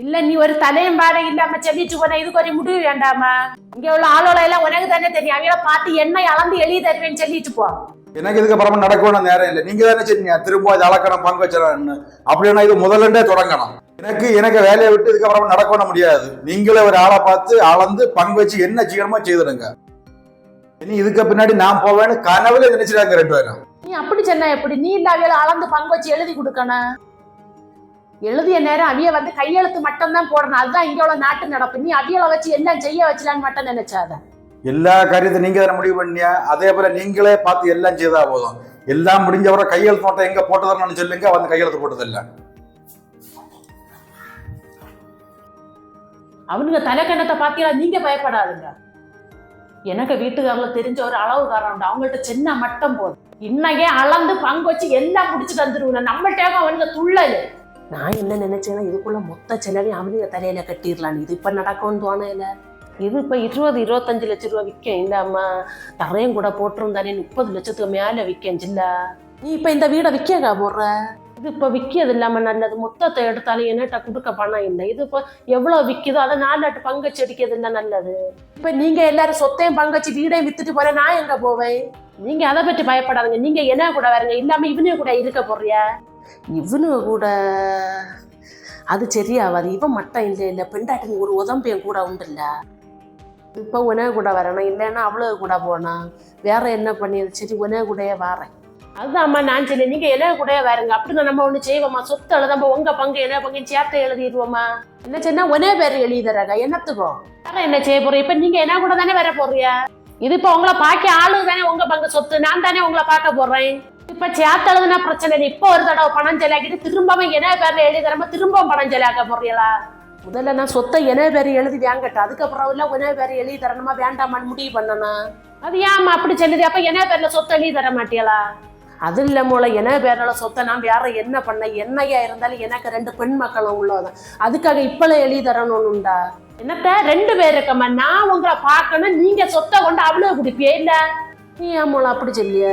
இல்ல நீ ஒரு தலையும் பாடம் இல்லாம சொல்லிட்டு போன இதுக்கு ஒரு முடிவு வேண்டாமா? இங்க உள்ள ஆளோட எல்லாம் உனக்கு தானே தெரியும். அவங்கள பார்த்து என்ன அளந்து எழுதி தருவேன்னு சொல்லிட்டு போ. எனக்கு இதுக்கு அப்புறமா நடக்கணும் நேரம் இல்லை. நீங்க தானே சொன்னீங்க திரும்ப அது அளக்கணும் பங்கு வச்சிடறான்னு அப்படின்னா இது முதல்லண்டே தொடங்கணும். எனக்கு எனக்கு வேலையை விட்டு இதுக்கு அப்புறமா நடக்கணும் முடியாது. நீங்களே ஒரு ஆளை பார்த்து அளந்து பங்கு வச்சு என்ன செய்யணுமோ செய்திடுங்க. இனி இதுக்கு பின்னாடி நான் போவேன்னு கனவுல நினைச்சிடாங்க ரெண்டு பேரும். நீ அப்படி சொன்னா எப்படி? நீ இல்ல அவியல அளந்து பங்கு வச்சு எழுதி கொடுக்கணும். எழுதிய நேரம் அவிய வந்து கையெழுத்து மட்டும் தான் போடணும். அதுதான் இங்க உள்ள நாட்டு நடப்பு. நீ அவியலை வச்சு எல்லாம் செய்ய வச்சலான்னு மட்டும் நினைச்சாத எல்லா காரியத்தை நீங்க தானே முடிவு பண்ணியா? அதே போல நீங்களே பார்த்து எல்லாம் செய்தா போதும். எல்லாம் முடிஞ்சவரை கையெழுத்து மட்டும் எங்க போட்டதுன்னு சொல்லுங்க வந்து கையெழுத்து போட்டதில்ல. அவனுங்க தலைக்கணத்தை பார்த்தீங்களா நீங்க பயப்படாதுங்க. எனக்கு வீட்டுக்காரல தெரிஞ்ச ஒரு அளவுக்காரன் உண்டு. அவங்கள்ட்ட சின்ன மட்டம் போதும். இன்னைக்கே அளந்து பங்கு வச்சு எல்லாம் முடிச்சுட்டு வந்துருவேன். நம்மள்ட்டே அவனுங்க துள்ளல்? நான் என்ன நினச்சேன்னா இதுக்குள்ள மொத்த செலவையும் அவனுங்க தலையில கட்டிடலான்னு இது இப்ப நடக்கும்னு தோணையில இது இப்போ இருபது இருபத்தஞ்சு லட்ச ரூபா விற்கும் இந்த அம்மா தரையும் கூட போட்டிருந்தானே முப்பது லட்சத்துக்கு மேலே விற்கும் ஜில்ல. நீ இப்போ இந்த வீடை விற்கக்கா போடுற இது இப்போ விற்கிறது இல்லாமல் நல்லது. மொத்தத்தை எடுத்தாலும் என்னட்ட கொடுக்க பணம் இல்லை. இது இப்போ எவ்வளோ விற்கிதோ அதை நாலாட்டு பங்கச்சு அடிக்கிறது இல்லை நல்லது. இப்போ நீங்கள் எல்லாரும் சொத்தையும் பங்கச்சு வீடையும் விற்றுட்டு போகிறேன் நான் எங்கே போவேன்? நீங்கள் அதை பற்றி பயப்படாதீங்க. நீங்கள் என்ன கூட வரீங்க? இல்லாமல் இவனையும் கூட இருக்க போறியா? இவனு கூட அது சரியாவாது. இவன் மட்டும் இல்லை இல்லை. பெண்டாட்டின் ஒரு உதம்பியன் கூட உண்டுல்ல. இப்போ உனே கூட வரணும். இல்லைன்னா அவ்வளோ கூட போனோம் வேற என்ன பண்ணியது? சரி உனே கூடயே வரேன். அதுதான்மா நான் சொல்லி நீங்க என்ன கூடயே வரீங்க. அப்படிதான் நம்ம ஒண்ணு செய்வோமா? சொத்து எழுதாம உங்க பங்கு என்ன பங்கு சேர்த்து எழுதிடுவோமா? என்ன சொன்னா ஒரே பேர் எழுதிறாங்க என்னத்துக்கும் வேற என்ன செய்ய போறீங்க இப்ப நீங்க என்ன கூட தானே வர போறியா? இது இப்ப உங்களை பார்க்க ஆளு தானே உங்க பங்கு சொத்து. நான் தானே உங்களை பார்க்க போறேன். இப்ப சேர்த்து பிரச்சனை இல்லை. இப்போ ஒரு தடவை பணம் செலாக்கிட்டு திரும்பவும் என்ன பேர்ல எழுதி திரும்பவும் பணம் செலாக்க போறீங்களா? முதல்ல நான் சொத்தை என்ன பேர் எழுதி வாங்கட்டும் அதுக்கப்புறம் இல்ல உன பேர் எழுதி தரணுமா வேண்டாமான்னு முடிவு பண்ணணும் அது ஏம்மா அப்படி சொல்லுது? அப்ப என்ன பேர்ல சொத்தை எழுதி தர மாட்டியலா அது இல்ல மூல என்ன பேர்ல சொத்தை நான் வேற என்ன பண்ண என்னையா இருந்தாலும் எனக்கு ரெண்டு பெண் மக்களும் உள்ளதான் அதுக்காக இப்பள எழுதி தரணும்னு உண்டா? என்னத்த? ரெண்டு பேர் இருக்கம்மா. நான் உங்களை பார்க்கணும். நீங்க சொத்தை கொண்டு அவ்வளவு குடிப்பியே? இல்ல நீ ஏன் மூலம் அப்படி சொல்லிய?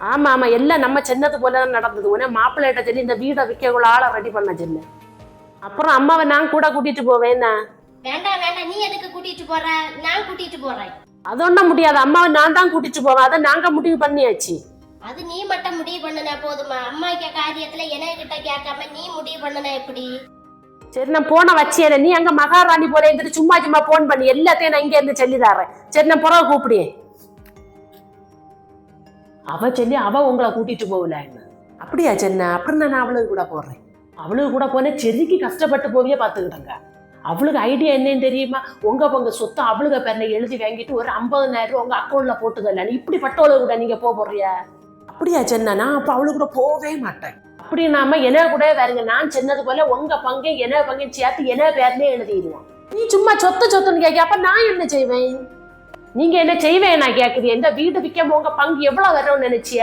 ஆமா ஆமா எல்லாம் நம்ம சின்னது போல தான் நடந்தது. உடனே மாப்பிள்ளைகிட்ட சொல்லி இந்த வீடை விற்கக்குள்ள ஆளை ரெடி பண்ண சொல்லு. அப்புறம் அம்மாவை நான் கூட கூட்டிட்டு போவேன்னா வேண்டாம் வேண்டாம் நீ எதுக்கு கூட்டிட்டு போற? நான் கூட்டிட்டு போறேன். அது ஒன்றும் முடியாது. அம்மாவை நான் தான் கூட்டிட்டு போவேன். அதை நாங்க முடிவு பண்ணியாச்சு. அது நீ மட்டும் முடிவு பண்ணுனா போதுமா? அம்மா கே காரியத்துல என்கிட்ட கேட்காம நீ முடிவு பண்ணுனா எப்படி? சரி நான் போன வச்சேன் நீ அங்க மகாராணி போல இருந்துட்டு சும்மா சும்மா போன் பண்ணி எல்லாத்தையும் நான் இங்க இருந்து சொல்லி தரேன். சரி நான் புறவை கூப்பிடுவேன் அவ சொல்லி அவ உங்களை கூட்டிட்டு போகல. அப்படியா சென்ன? அப்படின்னு நான் அவளுக்கு கூட போடுறேன் அவளுக்கு கூட போனேன். செருக்கி கஷ்டப்பட்டு போவியே பார்த்துக்கிட்டங்க. அவளுக்கு ஐடியா என்னன்னு தெரியுமா? உங்க பங்கு சொத்தை அவளுக்கு பேர்ல எழுதி வாங்கிட்டு ஒரு ஐம்பதனாயிரம் ரூபா உங்க அக்கௌண்ட்ல போட்டுதல்ல இப்படிப்பட்டவளு கூட நீங்க போக போறியா? அப்படியா சென்ன? நான் அப்ப அவளுக்கு கூட போகவே மாட்டேன். அப்படி நாம என்ன கூட வேறுங்க. நான் சொன்னது போல உங்க பங்கை என்ன பங்கையும் சேர்த்து என்ன பேர்லயே எழுதிடுவோம். நீ சும்மா சொத்து சொத்துன்னு கேட்க அப்ப நான் என்ன செய்வேன்? நீங்க என்ன செய்வேன் நான் கேக்குது? எந்த வீடு விற்க உங்க பங்கு எவ்வளவு வரும்னு நினைச்சிய?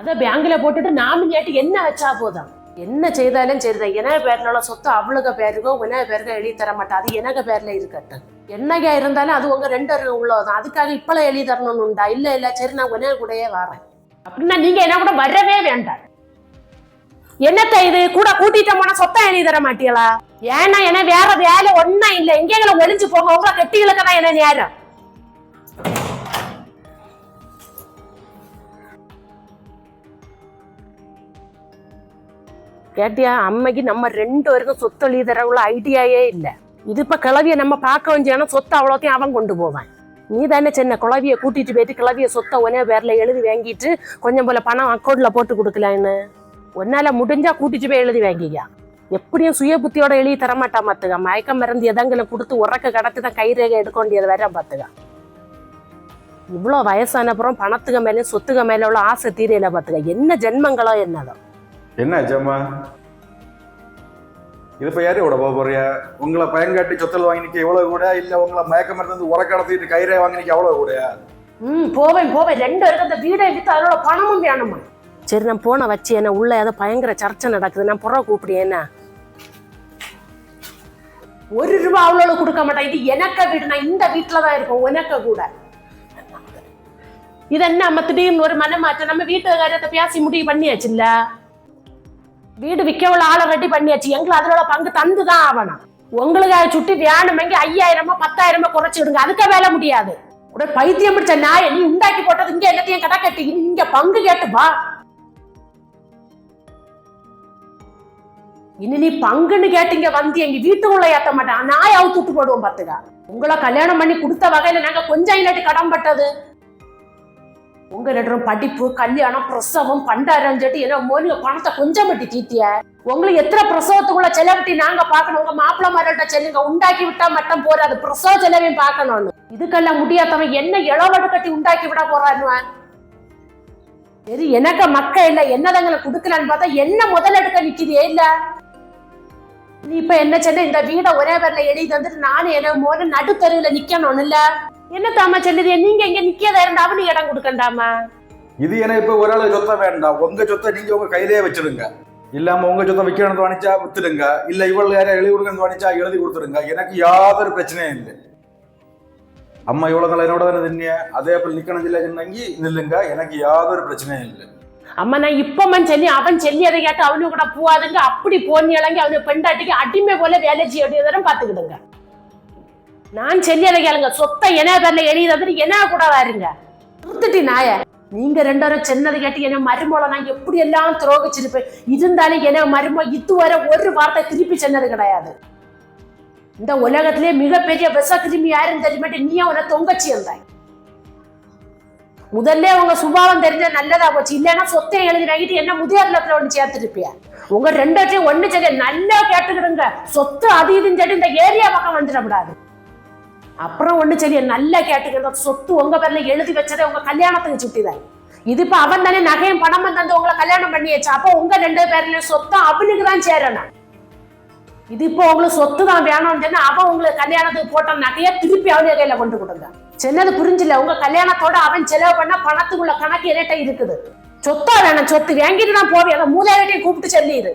அத பேங்க்ல போட்டுட்டு நாமினேட்டு என்ன வச்சா போதும்? என்ன செய்தாலும் சரிதான். என்ன பேர்னால சொத்து அவளுக்கு பேருக்கோ உன பேருக்கோ எழுதி தர மாட்டா அது எனக்கு பேர்ல இருக்கட்டும். என்னையா இருந்தாலும் அது உங்க ரெண்டு உள்ளதான் அதுக்காக இப்பெல்லாம் எழுதி தரணும்னு உண்டா? இல்ல இல்ல சரி நான் உன கூடயே வரேன். அப்படின்னா நீங்க என்ன கூட வரவே வேண்டாம். என்னத்த இது? கூட கூட்டிட்டு போனா சொத்தா எழுதி தர மாட்டீங்களா? ஏன்னா என்ன வேற வேலை ஒன்னா இல்ல. எங்கேங்களை ஒளிஞ்சு போங்க. உங்களை கெட்டிகளுக்கு தான் என்ன நேரம்? கேட்டியா அம்மைக்கு நம்ம ரெண்டு பேருக்கும் சொத்து எழுதி தரவுள்ள ஐடியாவே இல்லை. இது இப்போ கிளவியை நம்ம பார்க்க வேண்டியான சொத்தை அவ்வளோத்தையும் அவன் கொண்டு போவான். நீ தானே சின்ன குழவிய கூட்டிட்டு போயிட்டு கிளவிய சொத்தை ஒன்னே பேரில் எழுதி வாங்கிட்டு கொஞ்சம் போல பணம் அக்கௌண்ட்ல போட்டு கொடுக்கலான்னு. உன்னால முடிஞ்சா கூட்டிட்டு போய் எழுதி வாங்கிக்க எப்படியும் சுய புத்தியோட எழுதி தரமாட்டான் பாத்துக்க. மயக்கம் மருந்து எதங்களை கொடுத்து உறக்க கடத்தி தான் கைரேகை எடுக்க வேண்டியது வர பாத்துக்க. இவ்வளோ வயசான அப்புறம் பணத்துக்கு மேலே சொத்துக்கு மேல உள்ள ஆசை தீரையில பாத்துக்க. என்ன ஜென்மங்களோ என்னதோ என்ன அஜம்மா இது இப்ப யாரு விட போக போறியா? உங்களை பயங்காட்டி சொத்தல் வாங்கினிக்க எவ்வளவு கூட இல்ல உங்களை மயக்க மருந்து உர கடத்திட்டு கயிறை வாங்கினிக்க எவ்வளவு கூடயா ம் போவேன் போவேன். ரெண்டு பேருக்கு அந்த வீடை வித்து அதோட பணமும் வேணுமா? சரி நான் போன வச்சு என்ன உள்ள ஏதோ பயங்கர சர்ச்சை நடக்குது. நான் புற கூப்பிடுறேன் என்ன? ஒரு ரூபா அவ்வளோ கொடுக்க மாட்டேன். இது எனக்கு வீடு நான் இந்த வீட்டுல தான் இருப்பேன் உனக்க கூட. இது என்ன நம்ம திடீர்னு ஒரு மனமாற்றம்? நம்ம வீட்டு காரியத்தை பேசி முடிவு பண்ணியாச்சுல்ல? வீடு விற்க உள்ள ஆளை ரெடி பண்ணியாச்சு. எங்களை அதனோட பங்கு தந்து தான் ஆகணும். உங்களுக்காக சுட்டி சுட்டி வேணுமெங்க ஐயாயிரமா பத்தாயிரமா குறைச்சிடுங்க அதுக்க வேலை முடியாது. உடனே பைத்தியம் பிடிச்ச நாய் நீ உண்டாக்கி போட்டது இங்க எல்லாத்தையும் கடை கட்டி இங்க பங்கு கேட்டு வா. இனி நீ பங்குன்னு கேட்டீங்க வந்து எங்க வீட்டுக்குள்ள ஏத்த மாட்டேன். நாய் அவுத்துட்டு போடுவோம் பாத்துக்க உங்களை கல்யாணம் பண்ணி கொடுத்த வகையில நாங்க கொஞ்சம் இல்லாட்டி கடன் பட்டது. உங்க ரெண்டரும் படிப்பு கல்யாணம் பிரசவம் பண்டாரம் சொல்லிட்டு என்ன மோனிங்க பணத்தை கொஞ்சம் பட்டி தீட்டிய. உங்களுக்கு எத்தனை பிரசவத்துக்குள்ள செலவிட்டி நாங்க பார்க்கணும்? உங்க மாப்பிள்ள மாரிட்ட செல்லுங்க. உண்டாக்கி விட்டா மட்டும் போறாது பிரசவ செலவையும் பார்க்கணும்னு. இதுக்கெல்லாம் முடியாதவன் என்ன இளவடு கட்டி உண்டாக்கி விட போறான்னு? சரி எனக்கு மக்க இல்ல. என்னதங்களை கொடுக்கலான்னு பார்த்தா என்ன முதல் எடுக்க நிக்கிறியே இல்ல. நீ இப்ப என்ன சொன்ன? இந்த வீட ஒரே பேர்ல எழுதி வந்துட்டு நானும் என்ன மோன நடுத்தருவுல நிக்கணும் இல்ல. என்ன தாமா சொல்லுது? நீங்க இங்க நிக்காத இருந்தா அவனுக்கு இடம் கொடுக்கண்டாமா இது எனக்கு இப்ப ஒரு ஆளு சொத்தை வேண்டாம். உங்க சொத்தை நீங்க உங்க கையிலேயே வச்சிருங்க இல்லாம உங்க சொத்தை விற்கணும்னு தோணிச்சா வித்துடுங்க. இல்ல இவ்வளவு யாரும் எழுதி கொடுக்கணும்னு தோணிச்சா எழுதி கொடுத்துருங்க எனக்கு யாதொரு பிரச்சனையும் இல்லை. அம்மா இவ்வளவு நாள் என்னோட தானே தின்னிய அதே போல் நிக்கணும் இல்லை சொன்னங்கி நில்லுங்க. எனக்கு யாதொரு பிரச்சனையும் இல்லை. அம்மா நான் இப்பமன் சொல்லி அவன் சொல்லி அதை கேட்டு அவனு கூட போவாதுங்க. அப்படி போனி இளங்கி அவனு பெண்டாட்டிக்கு அடிமை போல வேலை செய்ய வேண்டியதும் பாத்துக்கிடுங்க. நான் சொல்லி அதை கேளுங்க. சொத்தை என்ன பேர்ல எழுதினது என்ன கூட வாருங்க. நிறுத்துட்டி நாய நீங்க ரெண்டரும் சின்னது கேட்டு என்ன மருமோளை நான் எப்படி எல்லாம் துரோகிச்சிருப்பேன் இருந்தாலும் என்ன மருமோ இதுவரை ஒரு வார்த்தை திருப்பி சொன்னது கிடையாது. இந்த உலகத்திலே மிகப்பெரிய விச கிருமி யாருன்னு தெரியுமாட்டி நீ அவனை தொங்கச்சி இருந்தாய் முதல்ல உங்க சுபாவம் தெரிஞ்சா நல்லதா போச்சு. இல்லைன்னா சொத்தை எழுதி வாங்கிட்டு என்ன முதியோர்லத்துல ஒண்ணு சேர்த்துருப்பிய? உங்க ரெண்டு ஒண்ணு சரி நல்லா கேட்டுக்கிடுங்க. சொத்து அது இதுன்னு சொல்லி இந்த ஏரியா பக்கம் வந்துடக்கூடாது. அப்புறம் ஒண்ணு சரி நல்லா கேட்டுக்கிடுங்க சொத்து உங்க பேர்ல எழுதி வச்சதே உங்க கல்யாணத்துக்கு சுட்டிதான் இது இப்ப அவன் தானே நகையும் பணமும் தந்து உங்களை கல்யாணம் பண்ணியாச்சு. அப்போ உங்க ரெண்டு பேர்ல சொத்தம் அவனுக்கு தான் சேரணும். இது இப்போ உங்களுக்கு சொத்து தான் வேணும்னு சொன்னா அவன் உங்களுக்கு கல்யாணத்துக்கு போட்ட நகையை திருப்பி அவனுடைய கையில கொண்டு கொடுங்க. சின்னது புரிஞ்சில்ல உங்க கல்யாணத்தோட அவன் செலவு பண்ண பணத்துக்குள்ள கணக்கு இரட்டை இருக்குது. சொத்தா வேணும் சொத்து வாங்கிட்டு தான் போவி அதை மூதாயிரட்டையும் கூப்பிட்டு சொல்லிடு